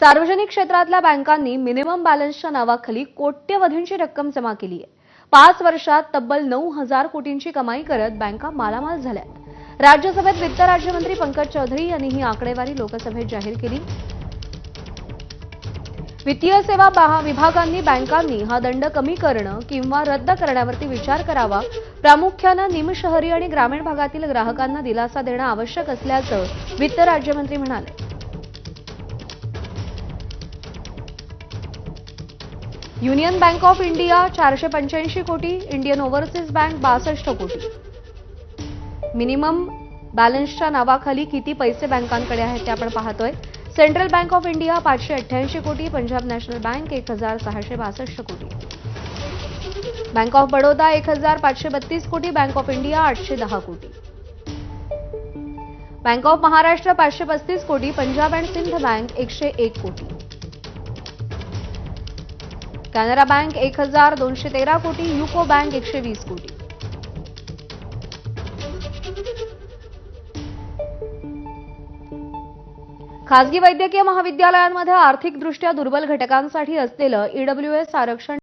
सार्वजनिक क्षेत्रातल्या बँकांनी मिनिमम बॅलन्सच्या नावाखाली कोट्यवधींची रक्कम जमा केली आहे. पाच वर्षात तब्बल नऊ हजार कोटींची कमाई करत बँका मालामाल झाल्यात. राज्यसभेत वित्त राज्यमंत्री पंकज चौधरी यांनी ही आकडेवारी लोकसभेत जाहीर केली. वित्तीय सेवा विभागांनी बँकांनी हा दंड कमी करणं किंवा रद्द करण्यावरती विचार करावा प्रामुख्यानं निमशहरी आणि ग्रामीण भागातील ग्राहकांना दिलासा देणं आवश्यक असल्याचं वित्त राज्यमंत्री म्हणाले. युनियन बँक ऑफ इंडिया चारशे पंच्याऐंशी कोटी इंडियन ओव्हरसीज बँक बासष्ट कोटी. मिनिमम बॅलन्सच्या नावाखाली किती पैसे बँकांकडे आहेत ते आपण पाहतोय. सेंट्रल बँक ऑफ इंडिया पाचशे अठ्ठ्याऐंशी कोटी पंजाब नॅशनल बँक एक हजार सहाशे बासष्ट कोटी. बँक ऑफ बडोदा एक हजार पाचशे बत्तीस कोटी बँक ऑफ इंडिया आठशे दहा कोटी. बँक ऑफ महाराष्ट्र पाचशे पस्तीस कोटी पंजाब अँड सिंध बँक एकशे एक कोटी. कॅनरा बँक एक हजार दोनशे तेरा कोटी युको बँक एकशे वीस कोटी. खासगी वैद्यकीय महाविद्यालयांमध्ये आर्थिकदृष्ट्या दुर्बल घटकांसाठी असलेलं ईडब्ल्यूएस आरक्षण